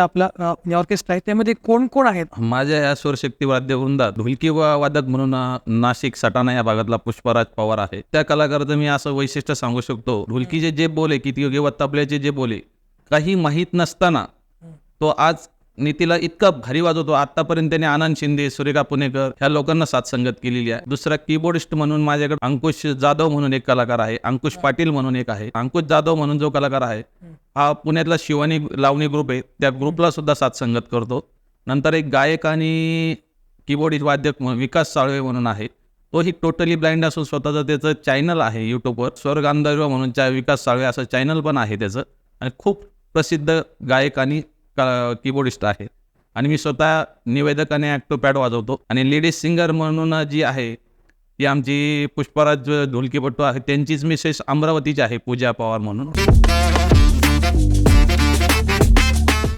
आपला ऑर्केस्ट्रा आहे? त्यामध्ये कोण कोण आहेत? माझ्या या स्वरशक्ती वाद्य वृंदात ढोलकी वादक म्हणून नाशिक सटाणा या भागातला पुष्पराज पवार आहे. त्या कलाकाराचं मी असं वैशिष्ट्य सांगू शकतो. ढोलकीचे जे बोले किती किंवा तबल्याचे जे बोले काही माहीत नसताना तो आज नीतीला इतका भारी वाजवतो. आतापर्यंत त्याने आनंद शिंदे सुरेखा पुणेकर ह्या लोकांना साथ संगत केलेली आहे. दुसरा कीबोर्डिस्ट म्हणून माझ्याकडे अंकुश जाधव म्हणून एक कलाकार आहे. अंकुश पाटील म्हणून एक आहे. अंकुश जाधव म्हणून जो कलाकार आहे हा पुण्यातला शिवानी लावणी ग्रुप आहे. त्या ग्रुपला सुद्धा साथ संगत करतो. नंतर एक गायक आणि कीबोर्ड वाद्यक म्हणून विकास साळवे म्हणून आहे. तो ही टोटली ब्लाइंड असून स्वतःचं त्याचं चॅनल आहे यूट्यूबवर स्वर गांधर्व म्हणून चा विकास साळवे असं चॅनल पण आहे त्याचं. आणि खूप प्रसिद्ध गायक आणि कीबोर्डिस्ट आहे. आणि मी स्वतः निवेदक आणि ॲक्टोपॅड वाजवतो. आणि लेडीज सिंगर म्हणून जी आहे ती आमची पुष्पराज ढोलकीपट्टू आहे. त्यांचीच मिसेस अमरावतीची आहे पूजा पवार म्हणून.